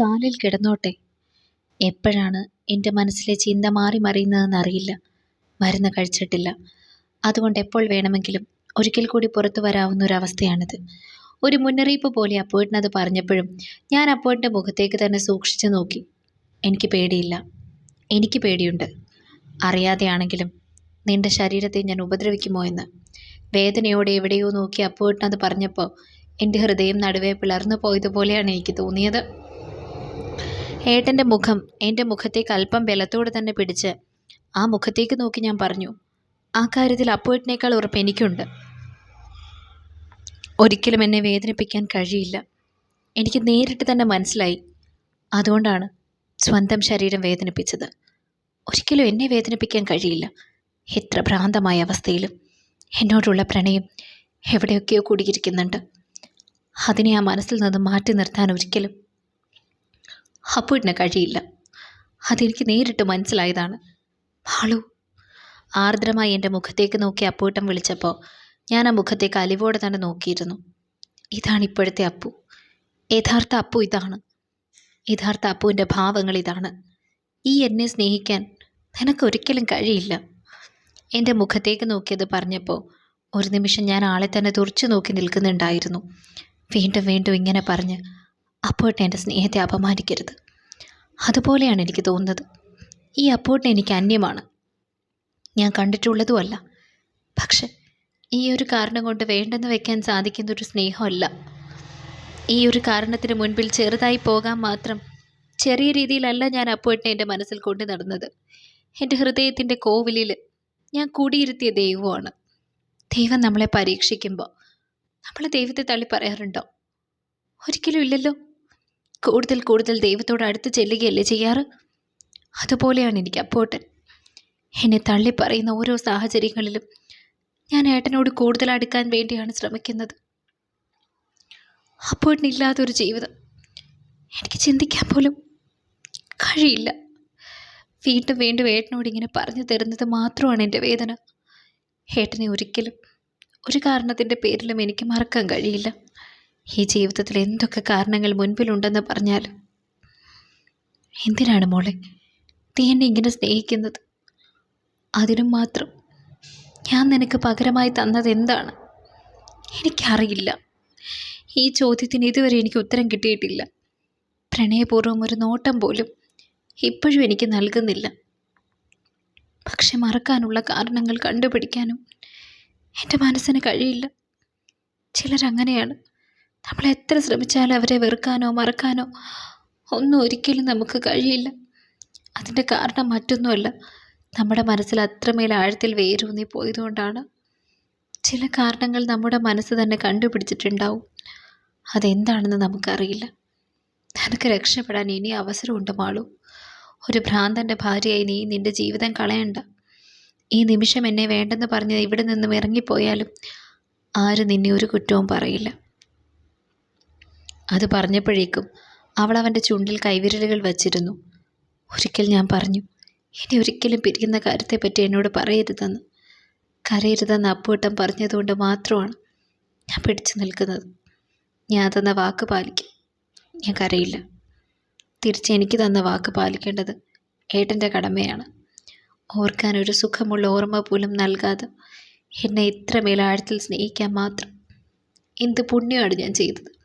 കാലിൽ കിടന്നോട്ടെ. എപ്പോഴാണ് എന്റെ മനസ്സിലെ ചിന്ത മാറി മറിയുന്നതെന്ന് അറിയില്ല. മരുന്ന് കഴിച്ചിട്ടില്ല. അതുകൊണ്ട് എപ്പോൾ വേണമെങ്കിലും ഒരിക്കൽ കൂടി പുറത്തു വരാവുന്ന ഒരവസ്ഥയാണിത് ഒരു മുന്നറിയിപ്പ് പോലെ അപ്പോയിട്ടിനത് പറഞ്ഞപ്പോഴും ഞാൻ അപ്പോയിട്ടിന്റെ മുഖത്തേക്ക് തന്നെ സൂക്ഷിച്ചു നോക്കി. എനിക്ക് പേടിയില്ല. എനിക്ക് പേടിയുണ്ട്. അറിയാതെയാണെങ്കിലും നിന്റെ ശരീരത്തെ ഞാൻ ഉപദ്രവിക്കുമോ എന്ന്. വേദനയോടെ എവിടെയോ നോക്കി അപ്പോയിട്ടിനത് പറഞ്ഞപ്പോൾ എന്റെ ഹൃദയം നടുവേ പിളർന്നു പോയതുപോലെയാണ് എനിക്ക് തോന്നിയത്. ഏട്ടന്റെ മുഖം എന്റെ മുഖത്തേക്ക് അല്പം ബലത്തോടെ തന്നെ പിടിച്ച് ആ മുഖത്തേക്ക് നോക്കി ഞാൻ പറഞ്ഞു ആ കാര്യത്തിൽ അപ്പോയിട്ടിനേക്കാൾ ഉറപ്പ് എനിക്കുണ്ട്. ഒരിക്കലും എന്നെ വേദനിപ്പിക്കാൻ കഴിയില്ല. എനിക്ക് നേരിട്ട് തന്നെ മനസ്സിലായി. അതുകൊണ്ടാണ് സ്വന്തം ശരീരം വേദനിപ്പിച്ചത്. ഒരിക്കലും എന്നെ വേദനിപ്പിക്കാൻ കഴിയില്ല. എത്ര ഭ്രാന്തമായ അവസ്ഥയിലും എന്നോടുള്ള പ്രണയം എവിടെയൊക്കെയോ കൂടിയിരിക്കുന്നുണ്ട്. അതിനെ ആ മനസ്സിൽ നിന്ന് മാറ്റി നിർത്താൻ ഒരിക്കലും അപ്പോഴിന് കഴിയില്ല. അതെനിക്ക് നേരിട്ട് മനസ്സിലായതാണ്. മാളു ആർദ്രമായി എന്റെ മുഖത്തേക്ക് നോക്കി അപ്പൂട്ടം വിളിച്ചപ്പോൾ ഞാൻ ആ മുഖത്തേക്ക് അലിവോടെ തന്നെ നോക്കിയിരുന്നു. ഇതാണ് ഇപ്പോഴത്തെ അപ്പു. യഥാർത്ഥ അപ്പു ഇതാണ്. യഥാർത്ഥ അപ്പുവിന്റെ ഭാവങ്ങൾ ഇതാണ്. ഈ എന്നെ സ്നേഹിക്കാൻ നിനക്കൊരിക്കലും കഴിയില്ല. എന്റെ മുഖത്തേക്ക് നോക്കിയത് പറഞ്ഞപ്പോൾ ഒരു നിമിഷം ഞാൻ ആളെ തന്നെ തുറച്ചു നോക്കി നിൽക്കുന്നുണ്ടായിരുന്നു. വീണ്ടും വീണ്ടും ഇങ്ങനെ പറഞ്ഞ് അപ്പോട്ടെ എന്റെ സ്നേഹത്തെ അപമാനിക്കരുത്. അതുപോലെയാണ് എനിക്ക് തോന്നുന്നത്. ഈ അപ്പോട്ടിനെ എനിക്ക് അന്യമാണ്. ഞാൻ കണ്ടിട്ടുള്ളതുമല്ല. പക്ഷെ ഈ ഒരു കാരണം കൊണ്ട് വേണ്ടെന്ന് വെക്കാൻ സാധിക്കുന്ന ഒരു സ്നേഹമല്ല. ഈ ഒരു കാരണത്തിന് മുൻപിൽ ചെറുതായി പോകാൻ മാത്രം ചെറിയ രീതിയിലല്ല ഞാൻ അപ്പോട്ടെ എന്റെ മനസ്സിൽ കൊണ്ടു നടന്നത്. എന്റെ ഹൃദയത്തിന്റെ കോവിലിൽ ഞാൻ കൂടിയിരുത്തിയ ദൈവമാണ്. ദൈവം നമ്മളെ പരീക്ഷിക്കുമ്പോൾ നമ്മൾ ദൈവത്തെ തള്ളി പറയാറുണ്ടോ? ഒരിക്കലും ഇല്ലല്ലോ. കൂടുതൽ കൂടുതൽ ദൈവത്തോട് അടുത്ത് ചെല്ലുകയല്ലേ ചെയ്യാറ്? അതുപോലെയാണ് എനിക്ക് അപ്പോട്ടൻ. എന്നെ തള്ളി പറയുന്ന ഓരോ സാഹചര്യങ്ങളിലും ഞാൻ ഏട്ടനോട് കൂടുതൽ അടുക്കാൻ വേണ്ടിയാണ് ശ്രമിക്കുന്നത്. അപ്പോട്ടനില്ലാത്തൊരു ജീവിതം. എനിക്ക് ചിന്തിക്കാൻ പോലും കഴിയില്ല. വീണ്ടും വീണ്ടും ഏട്ടനോട് ഇങ്ങനെ പറഞ്ഞു തരുന്നത് മാത്രമാണ് എന്റെ വേദന. ഏട്ടനെ ഒരിക്കലും ഒരു കാരണത്തിന്റെ പേരിലും എനിക്ക് മറക്കാൻ കഴിയില്ല. ഈ ജീവിതത്തിൽ എന്തൊക്കെ കാരണങ്ങൾ മുൻപിലുണ്ടെന്ന് പറഞ്ഞാൽ എന്തിനാണ് മോളെ നീ എന്നെ ഇങ്ങനെ സ്നേഹിക്കുന്നത്? അതിനും മാത്രം ഞാൻ നിനക്ക് പകരമായി തന്നത് എന്താണ്? എനിക്കറിയില്ല. ഈ ചോദ്യത്തിന് ഇതുവരെ എനിക്ക് ഉത്തരം കിട്ടിയിട്ടില്ല. പ്രണയപൂർവം ഒരു നോട്ടം പോലും ഇപ്പോഴും എനിക്ക് നൽകുന്നില്ല. പക്ഷെ മറക്കാനുള്ള കാരണങ്ങൾ കണ്ടുപിടിക്കാനും എന്റെ മനസ്സിന് കഴിയില്ല. ചിലരങ്ങനെയാണ്. നമ്മൾ എത്ര ശ്രമിച്ചാലും അവരെ വെറുക്കാനോ മറക്കാനോ ഒന്നും ഒരിക്കലും നമുക്ക് കഴിയില്ല. അതിന്റെ കാരണം മറ്റൊന്നുമല്ല. നമ്മുടെ മനസ്സിൽ അത്രമേൽ ആഴത്തിൽ വേരൂന്നി പോയതുകൊണ്ടാണ്. ചില കാരണങ്ങൾ നമ്മുടെ മനസ്സ് തന്നെ കണ്ടുപിടിച്ചിട്ടുണ്ടാവും. അതെന്താണെന്ന് നമുക്കറിയില്ല. നിനക്ക് രക്ഷപ്പെടാൻ ഇനി അവസരമുണ്ട് മാളു. ഒരു ഭ്രാന്തന്റെ ഭാര്യയായി നീ നിന്റെ ജീവിതം കളയണ്ട. ഈ നിമിഷം എന്നെ വേണ്ടെന്ന് പറഞ്ഞ് ഇവിടെ നിന്നും ഇറങ്ങിപ്പോയാലും ആരും നിന്നെ ഒരു കുറ്റവും പറയില്ല. അത് പറഞ്ഞപ്പോഴേക്കും അവൾ അവന്റെ ചുണ്ടിൽ കൈവിരലുകൾ വച്ചിരുന്നു. ഒരിക്കൽ ഞാൻ പറഞ്ഞു ഇനി ഒരിക്കലും പിരിയുന്ന കാര്യത്തെപ്പറ്റി എന്നോട് പറയരുതെന്ന്. കരയരുതെന്ന് അപ്പൂട്ടം പറഞ്ഞതുകൊണ്ട് മാത്രമാണ് ഞാൻ പിടിച്ചു നിൽക്കുന്നത്. ഞാൻ തന്ന വാക്ക് പാലിക്കും. ഞാൻ കരയില്ല. തിരിച്ച് എനിക്ക് തന്ന വാക്ക് പാലിക്കേണ്ടത് ഏട്ടന്റെ കടമയാണ്. ഓർക്കാൻ ഒരു സുഖമുള്ള ഓർമ്മ പോലും നൽകാതെ എന്നെ ഇത്രമേൽ ആഴത്തിൽ സ്നേഹിക്കാൻ മാത്രം എന്ത് പുണ്യമാണ് ഞാൻ ചെയ്തത്.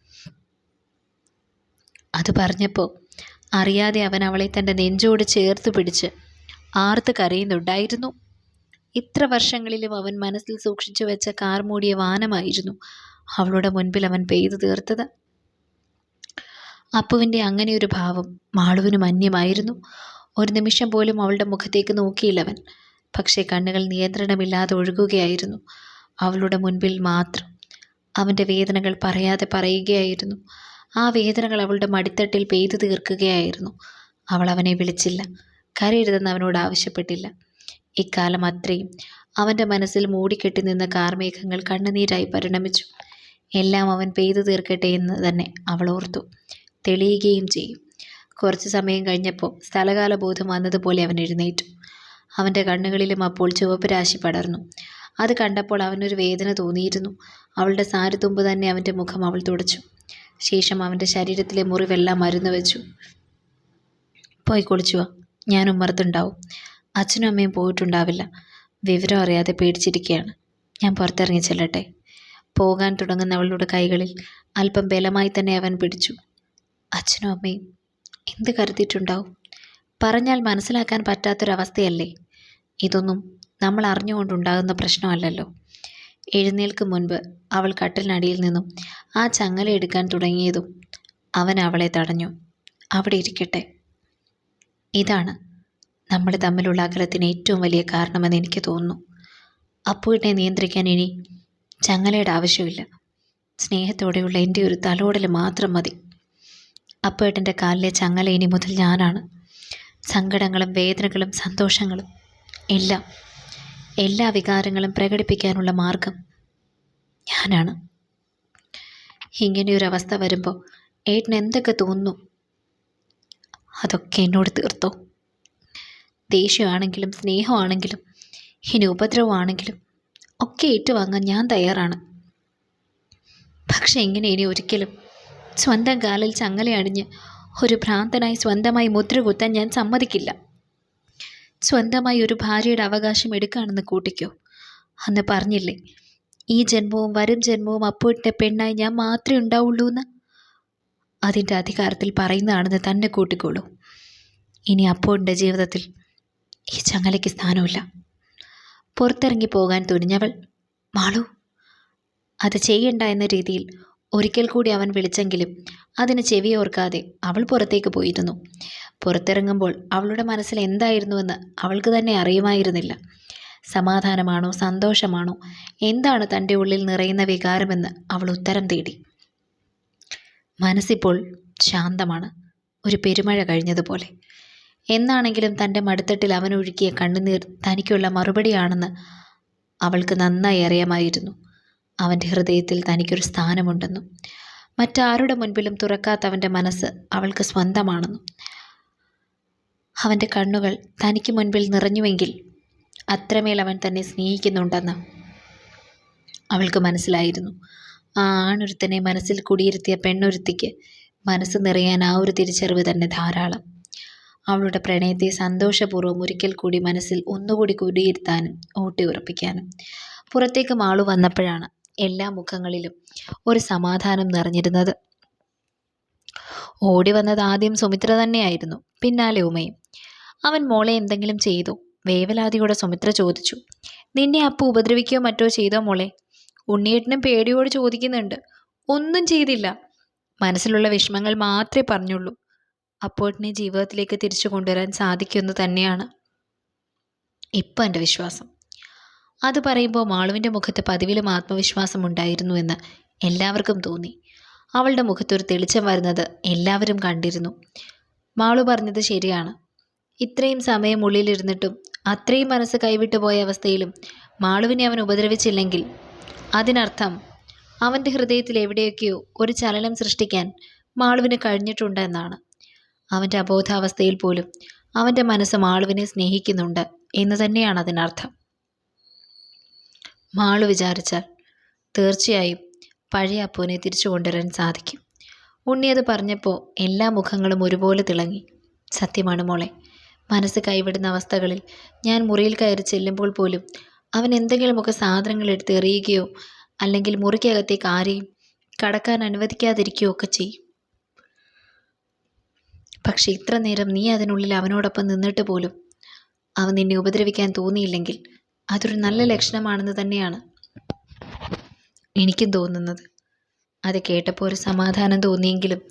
അത് പറഞ്ഞപ്പോൾ അറിയാതെ അവൻ അവളെ തന്റെ നെഞ്ചോട് ചേർത്ത് പിടിച്ച് ആർത്ത് കരയുന്നുണ്ടായിരുന്നു. ഇത്ര വർഷങ്ങളിലും അവൻ മനസ്സിൽ സൂക്ഷിച്ചു വെച്ച കാർ മൂടിയ വാനമായിരുന്നു അവളുടെ മുൻപിൽ അവൻ പെയ്തു തീർത്തത്. അപ്പുവിന്റെ അങ്ങനെ ഒരു ഭാവം മാളുവിനും അന്യമായിരുന്നു ഒരു നിമിഷം പോലും അവളുടെ മുഖത്തേക്ക് നോക്കിയില്ലവൻ പക്ഷേ കണ്ണുകൾ നിയന്ത്രണമില്ലാതെ ഒഴുകുകയായിരുന്നു. അവളുടെ മുൻപിൽ മാത്രം അവന്റെ വേദനകൾ പറയാതെ പറയുകയായിരുന്നു. ആ വേദനകൾ അവളുടെ മടിത്തട്ടിൽ പെയ്തു തീർക്കുകയായിരുന്നു. അവൾ അവനെ വിളിച്ചില്ല. കരയരുതെന്ന് അവനോട് ആവശ്യപ്പെട്ടില്ല. ഇക്കാലം അത്രയും അവന്റെ മനസ്സിൽ മൂടിക്കെട്ടി നിന്ന കാർമേഘങ്ങൾ കണ്ണുനീരായി പരിണമിച്ചു. എല്ലാം അവൻ പെയ്തു തീർക്കട്ടെ എന്ന് തന്നെ അവൾ ഓർത്തു. തെളിയുകയും ചെയ്യും. കുറച്ച് സമയം കഴിഞ്ഞപ്പോൾ സ്ഥലകാല ബോധം വന്നതുപോലെ അവൻ എഴുന്നേറ്റു. അവന്റെ കണ്ണുകളിലും അപ്പോൾ ചുവപ്പ് രാശി പടർന്നു. അത് കണ്ടപ്പോൾ അവനൊരു വേദന തോന്നിയിരുന്നു. അവളുടെ സാരിത്തുമ്പ് തന്നെ അവന്റെ മുഖം അവൾ തുടച്ചു. ശേഷം അവന്റെ ശരീരത്തിലെ മുറിവെല്ലാം മരുന്ന് വെച്ചു. പോയി കുളിച്ചു ഞാൻ ഉമ്മർത്തുണ്ടാവും അച്ഛനും അമ്മയും പോയിട്ടുണ്ടാവില്ല. വിവരം അറിയാതെ പേടിച്ചിരിക്കുകയാണ് ഞാൻ പുറത്തിറങ്ങി ചെല്ലട്ടെ. പോകാൻ തുടങ്ങുന്ന അവളുടെ കൈകളിൽ അല്പം ബലമായി തന്നെ അവൻ പിടിച്ചു. അച്ഛനും അമ്മയും എന്ത് കരുതിയിട്ടുണ്ടാവും? പറഞ്ഞാൽ മനസ്സിലാക്കാൻ പറ്റാത്തൊരവസ്ഥയല്ലേ? ഇതൊന്നും നമ്മൾ അറിഞ്ഞുകൊണ്ടുണ്ടാകുന്ന പ്രശ്നമല്ലല്ലോ. എഴുന്നേൽക്കും മുൻപ് അവൾ കട്ടിലിനടിയിൽ നിന്നും ആ ചങ്ങല എടുക്കാൻ തുടങ്ങിയതും അവൻ അവളെ തടഞ്ഞു. അവിടെ ഇരിക്കട്ടെ. ഇതാണ് നമ്മൾ തമ്മിലുള്ള അകലത്തിന് ഏറ്റവും വലിയ കാരണമെന്ന് എനിക്ക് തോന്നുന്നു. അപ്പുവിനെ നിയന്ത്രിക്കാൻ ഇനി ചങ്ങലയുടെ ആവശ്യമില്ല. സ്നേഹത്തോടെയുള്ള എന്റെ ഒരു തലോടൽ മാത്രം മതി. അപ്പേട്ടന്റെ കാലിലെ ചങ്ങല ഇനി മുതൽ ഞാനാണ്. സങ്കടങ്ങളും വേദനകളും സന്തോഷങ്ങളും എല്ലാം എല്ലാ വികാരങ്ങളും പ്രകടിപ്പിക്കാനുള്ള മാർഗം ഞാനാണ്. ഇങ്ങനെയൊരവസ്ഥ വരുമ്പോൾ ഏട്ടന് എന്തൊക്കെ തോന്നുന്നു? അതൊക്കെ എന്നോട് തീർത്തോ? ദേഷ്യമാണെങ്കിലും സ്നേഹമാണെങ്കിലും ഇനി ഉപദ്രവമാണെങ്കിലും ഒക്കെ ഏറ്റുവാങ്ങാൻ ഞാൻ തയ്യാറാണ്. പക്ഷെ എങ്ങനെ ഇനി ഒരിക്കലും സ്വന്തം കാലിൽ ചങ്ങലയണിഞ്ഞ് ഒരു ഭ്രാന്തനായി സ്വന്തമായി മുദ്ര കുത്താൻ ഞാൻ സമ്മതിക്കില്ല. സ്വന്തമായി ഒരു ഭാര്യയുടെ അവകാശം എടുക്കുകയാണെന്ന് കൂട്ടിക്കോ? അന്ന് പറഞ്ഞില്ലേ ഈ ജന്മവും വരും ജന്മവും അപ്പോഴത്തെ പെണ്ണായി ഞാൻ മാത്രമേ ഉണ്ടാവുള്ളൂ എന്ന്? അതിന്റെ അധികാരത്തിൽ പറയുന്നതാണെന്ന് തന്നെ കൂട്ടിക്കോളൂ. ഇനി അപ്പോഴിന്റെ ജീവിതത്തിൽ ഈ ചങ്ങലയ്ക്ക് സ്ഥാനമില്ല. പുറത്തിറങ്ങി പോകാൻ തുനിഞ്ഞവൾ മാളു അത് ചെയ്യണ്ട എന്ന രീതിയിൽ ഒരിക്കൽ കൂടി അവൻ വിളിച്ചെങ്കിലും അതിന് ചെവിയോർക്കാതെ അവൾ പുറത്തേക്ക് പോയിരുന്നു. പുറത്തിറങ്ങുമ്പോൾ അവളുടെ മനസ്സിൽ എന്തായിരുന്നുവെന്ന് അവൾക്ക് തന്നെ അറിയുമായിരുന്നില്ല. സമാധാനമാണോ സന്തോഷമാണോ എന്താണ് തന്റെ ഉള്ളിൽ നിറയുന്ന വികാരമെന്ന് അവൾ ഉത്തരം തേടി. മനസ്സിപ്പോൾ ശാന്തമാണ് ഒരു പെരുമഴ കഴിഞ്ഞതുപോലെ. എന്നാണെങ്കിലും തന്റെ മടുത്തട്ടിൽ അവൻ ഒഴുക്കിയ കണ്ണുനീർ തനിക്കുള്ള മറുപടിയാണെന്ന് അവൾക്ക് നന്നായി അറിയാമായിരുന്നു. അവന്റെ ഹൃദയത്തിൽ തനിക്കൊരു സ്ഥാനമുണ്ടെന്നും മറ്റാരുടെ മുൻപിലും തുറക്കാത്ത അവന്റെ മനസ്സ് അവൾക്ക് സ്വന്തമാണെന്നും. അവന്റെ കണ്ണുകൾ തനിക്ക് മുൻപിൽ നിറഞ്ഞുവെങ്കിൽ അത്രമേൽ അവൻ തന്നെ സ്നേഹിക്കുന്നുണ്ടെന്ന് അവൾക്ക് മനസ്സിലായിരുന്നു. ആ ആണൊരുത്തനെ മനസ്സിൽ കുടിയിരുത്തിയ പെണ്ണൊരുത്തിക്ക് മനസ്സ് നിറയാൻ ആ ഒരു തിരിച്ചറിവ് തന്നെ ധാരാളം. അവളുടെ പ്രണയത്തെ സന്തോഷപൂർവം ഒരിക്കൽ കൂടി മനസ്സിൽ ഒന്നുകൂടി കുടിയിരുത്താനും ഊട്ടിയുറപ്പിക്കാനും പുറത്തേക്ക് മാളു വന്നപ്പോഴാണ് എല്ലാ മുഖങ്ങളിലും ഒരു സമാധാനം നിറഞ്ഞിരുന്നത്. ഓടി വന്നത് ആദ്യം സുമിത്ര തന്നെയായിരുന്നു. പിന്നാലെ ഉമയും. അവൻ മോളെ എന്തെങ്കിലും ചെയ്തു? വേവലാതിയോടെ സുമിത്ര ചോദിച്ചു. നിന്നെ അപ്പ ഉപദ്രവിക്കുകയോ മറ്റോ ചെയ്തോ മോളെ? ഉണ്ണിയേട്ടനും പേടിയോട് ചോദിക്കുന്നുണ്ട്. ഒന്നും ചെയ്തില്ല. മനസ്സിലുള്ള വിഷമങ്ങൾ മാത്രമേ പറഞ്ഞുള്ളൂ. അപ്പോട്ടിനെ ജീവിതത്തിലേക്ക് തിരിച്ചു കൊണ്ടുവരാൻ സാധിക്കുമെന്ന് തന്നെയാണ്. ഇപ്പം എന്റെ വിശ്വാസം. അത് പറയുമ്പോൾ മാളുവിന്റെ മുഖത്ത് പതിവിലും ആത്മവിശ്വാസം ഉണ്ടായിരുന്നു എന്ന് എല്ലാവർക്കും തോന്നി. അവളുടെ മുഖത്തൊരു തെളിച്ചം വരുന്നത് എല്ലാവരും കണ്ടിരുന്നു. മാളു പറഞ്ഞത് ശരിയാണ്. ഇത്രയും സമയം ഉള്ളിലിരുന്നിട്ടും അത്രയും മനസ്സ് കൈവിട്ടു പോയ അവസ്ഥയിലും മാളുവിനെ അവൻ ഉപദ്രവിച്ചില്ലെങ്കിൽ അതിനർത്ഥം അവന്റെ ഹൃദയത്തിൽ എവിടെയൊക്കെയോ ഒരു ചലനം സൃഷ്ടിക്കാൻ മാളുവിന് കഴിഞ്ഞിട്ടുണ്ട് എന്നാണ്. അവന്റെ അബോധാവസ്ഥയിൽ പോലും അവന്റെ മനസ്സ് മാളുവിനെ സ്നേഹിക്കുന്നുണ്ട് എന്ന് തന്നെയാണ് അതിനർത്ഥം. മാളു വിചാരിച്ചാൽ തീർച്ചയായും പഴയ അപ്പുവിനെ തിരിച്ചു കൊണ്ടുവരാൻ സാധിക്കും. ഉണ്ണി അത് പറഞ്ഞപ്പോൾ എല്ലാ മുഖങ്ങളും ഒരുപോലെ തിളങ്ങി. സത്യമാണ് മോളെ മനസ്സ് കൈവിടുന്ന അവസ്ഥകളിൽ ഞാൻ മുറിയിൽ കയറി ചെല്ലുമ്പോൾ പോലും അവൻ എന്തെങ്കിലുമൊക്കെ സാധനങ്ങൾ എടുത്ത് എറിയുകയോ അല്ലെങ്കിൽ മുറിക്കകത്തേക്ക് ആരെയും കടക്കാൻ അനുവദിക്കാതിരിക്കുകയോ ഒക്കെ ചെയ്യും. പക്ഷെ ഇത്ര നേരം നീ അതിനുള്ളിൽ അവനോടൊപ്പം നിന്നിട്ട് പോലും അവൻ നിന്നെ ഉപദ്രവിക്കാൻ തോന്നിയില്ലെങ്കിൽ അതൊരു നല്ല ലക്ഷണമാണെന്ന് തന്നെയാണ് എനിക്കും തോന്നുന്നത്. അത് കേട്ടപ്പോൾ ഒരു സമാധാനം തോന്നിയെങ്കിലും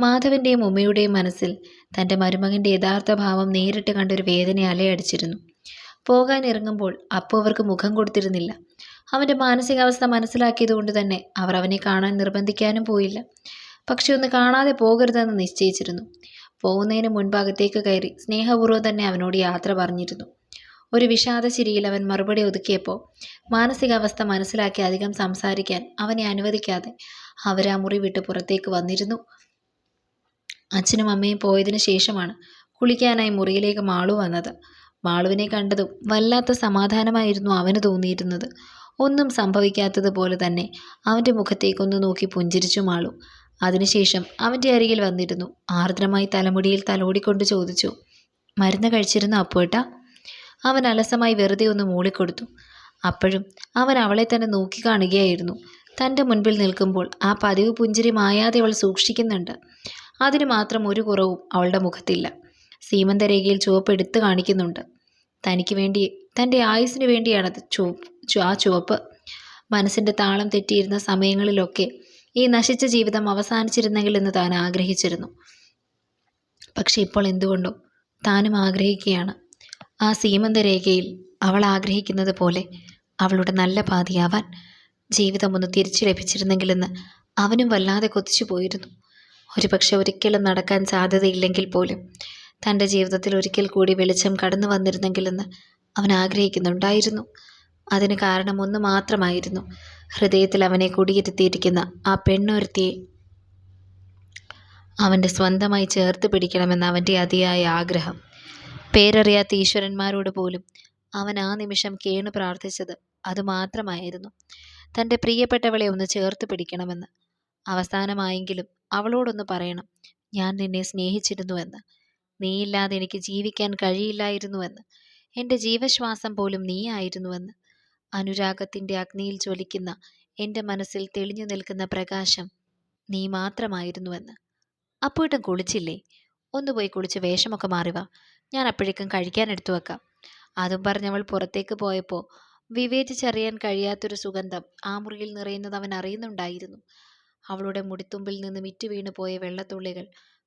മാധവന്റെയും ഉമ്മയുടെയും മനസ്സിൽ തന്റെ മരുമകന്റെ യഥാർത്ഥ ഭാവം നേരിട്ട് കണ്ടൊരു വേദന അലയടിച്ചിരുന്നു. പോകാൻ ഇറങ്ങുമ്പോൾ അപ്പോൾ അവർക്ക് മുഖം കൊടുത്തിരുന്നില്ല. അവന്റെ മാനസികാവസ്ഥ മനസ്സിലാക്കിയതുകൊണ്ട് തന്നെ അവർ അവനെ കാണാൻ നിർബന്ധിക്കാനും പോയില്ല. പക്ഷെ ഒന്ന് കാണാതെ പോകരുതെന്ന് നിശ്ചയിച്ചിരുന്നു. പോകുന്നതിന് മുൻഭാഗത്തേക്ക് കയറി സ്നേഹപൂർവം തന്നെ അവനോട് യാത്ര പറഞ്ഞിരുന്നു. ഒരു വിഷാദ ചിരിയിൽ അവൻ മറുപടി ഒതുക്കിയപ്പോൾ മാനസികാവസ്ഥ മനസ്സിലാക്കി അധികം സംസാരിക്കാൻ അവനെ അനുവദിക്കാതെ അവരാ മുറി വിട്ട് പുറത്തേക്ക് വന്നിരുന്നു. അച്ഛനും അമ്മയും പോയതിനു ശേഷമാണ് കുളിക്കാനായി മുറിയിലേക്ക് മാളു വന്നത്. മാളുവിനെ കണ്ടതും വല്ലാത്ത സമാധാനമായിരുന്നു അവന് തോന്നിയിരുന്നത്. ഒന്നും സംഭവിക്കാത്തതുപോലെ തന്നെ അവന്റെ മുഖത്തേക്കൊന്ന് നോക്കി പുഞ്ചിരിച്ചു മാളു. അതിനുശേഷം അവന്റെ അരികിൽ വന്നിരുന്നു. ആർദ്രമായി തലമുടിയിൽ തലോടിക്കൊണ്ട് ചോദിച്ചു മരുന്ന് കഴിച്ചിരുന്നു അപ്പുവേട്ട? അവൻ അലസമായി വെറുതെ ഒന്ന് മൂളിക്കൊടുത്തു. അപ്പോഴും അവൻ അവളെ തന്നെ നോക്കിക്കാണുകയായിരുന്നു തന്റെ മുൻപിൽ നിൽക്കുമ്പോൾ ആ പതിവ് പുഞ്ചിരി മായാതെ അവൾ സൂക്ഷിക്കുന്നുണ്ട്. അതിന് മാത്രം ഒരു കുറവും അവളുടെ മുഖത്തില്ല. സീമന്തരേഖയിൽ ചുവപ്പ് എടുത്തു കാണിക്കുന്നുണ്ട്. തനിക്ക് വേണ്ടി തന്റെ ആയുസ്സിന് വേണ്ടിയാണത് ചുവപ്പ് ആ ചുവപ്പ്. മനസ്സിന്റെ താളം തെറ്റിയിരുന്ന സമയങ്ങളിലൊക്കെ ഈ നശിച്ച ജീവിതം അവസാനിച്ചിരുന്നെങ്കിൽ എന്ന് താൻ ആഗ്രഹിച്ചിരുന്നു. പക്ഷെ ഇപ്പോൾ എന്തുകൊണ്ടോ താനും ആഗ്രഹിക്കുകയാണ്. ആ സീമന്തരേഖയിൽ അവൾ ആഗ്രഹിക്കുന്നത് പോലെ അവളുടെ നല്ല പാതിയാവാൻ ജീവിതം ഒന്ന് തിരിച്ചു ലഭിച്ചിരുന്നെങ്കിലെന്ന് അവനും വല്ലാതെ കൊതിച്ചു പോയിരുന്നു. ഒരുപക്ഷെ ഒരിക്കലും നടക്കാൻ സാധ്യതയില്ലെങ്കിൽ പോലും തന്റെ ജീവിതത്തിൽ ഒരിക്കൽ കൂടി വെളിച്ചം കടന്നു വന്നിരുന്നെങ്കിലെന്ന് അവൻ ആഗ്രഹിക്കുന്നുണ്ടായിരുന്നു. അതിന് കാരണം ഒന്ന് മാത്രമായിരുന്നു ഹൃദയത്തിൽ അവനെ കുടിയിരുത്തിയിരിക്കുന്ന ആ പെണ്ണൊരുത്തിയെ അവന്റെ സ്വന്തമായി ചേർത്ത് പിടിക്കണമെന്ന അവന്റെ അതിയായ ആഗ്രഹം. പേരറിയാത്ത ഈശ്വരന്മാരോട് പോലും അവൻ ആ നിമിഷം കേണു പ്രാർത്ഥിച്ചത് അതുമാത്രമായിരുന്നു. തന്റെ പ്രിയപ്പെട്ടവളെ ഒന്ന് ചേർത്ത് പിടിക്കണമെന്ന്. അവസാനമായെങ്കിലും അവളോടൊന്ന് പറയണം ഞാൻ നിന്നെ സ്നേഹിച്ചിരുന്നുവെന്ന്. നീയില്ലാതെ എനിക്ക് ജീവിക്കാൻ കഴിയില്ലായിരുന്നുവെന്ന്. എന്റെ ജീവശ്വാസം പോലും നീയായിരുന്നുവെന്ന്. അനുരാഗത്തിന്റെ അഗ്നിയിൽ ജ്വലിക്കുന്ന എന്റെ മനസ്സിൽ തെളിഞ്ഞു നിൽക്കുന്ന പ്രകാശം നീ മാത്രമായിരുന്നുവെന്ന്. അപ്പോഴും കുളിച്ചില്ലേ? ഒന്ന് പോയി കുളിച്ച് വേഷമൊക്കെ മാറിവാ ഞാൻ അപ്പോഴേക്കും കഴിക്കാൻ എടുത്തു വെക്കാം. അതും പറഞ്ഞവൾ പുറത്തേക്ക് പോയപ്പോൾ വിവേചിച്ചറിയാൻ കഴിയാത്തൊരു സുഗന്ധം ആ മുറിയിൽ നിറയുന്നത് അവൻ അറിയുന്നുണ്ടായിരുന്നു. അവളുടെ മുടിത്തുമ്പിൽ നിന്ന് മിറ്റു വീണു പോയ വെള്ളത്തുള്ളികൾ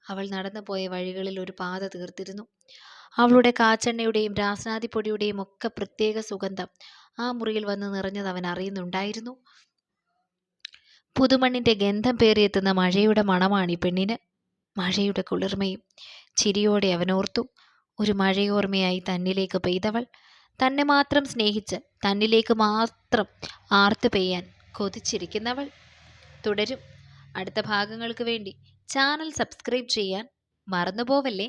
അവൾ നടന്നു പോയ വഴികളിൽ ഒരു പാത തീർത്തിരുന്നു. അവളുടെ കാച്ചെണ്ണയുടെയും രാസനാദിപ്പൊടിയുടെയും ഒക്കെ പ്രത്യേക സുഗന്ധം ആ മുറിയിൽ വന്ന് നിറഞ്ഞത് അവൻ അറിയുന്നുണ്ടായിരുന്നു. പുതുമണ്ണിന്റെ ഗന്ധം പേറിയെത്തുന്ന മഴയുടെ മണമാണ് ഈ പെണ്ണിന്. മഴയുടെ കുളിർമയും ചിരിയോടെ അവനോർത്തു. ഒരു മഴയോർമ്മയായി തന്നിലേക്ക് പെയ്തവൾ തന്നെ മാത്രം സ്നേഹിച്ച് തന്നിലേക്ക് മാത്രം ആർത്തു പെയ്യാൻ കൊതിച്ചിരിക്കുന്നവൾ തുടരും. അടുത്ത ഭാഗങ്ങൾക്ക് വേണ്ടി ചാനൽ സബ്സ്ക്രൈബ് ചെയ്യാൻ മറന്നുപോവല്ലേ?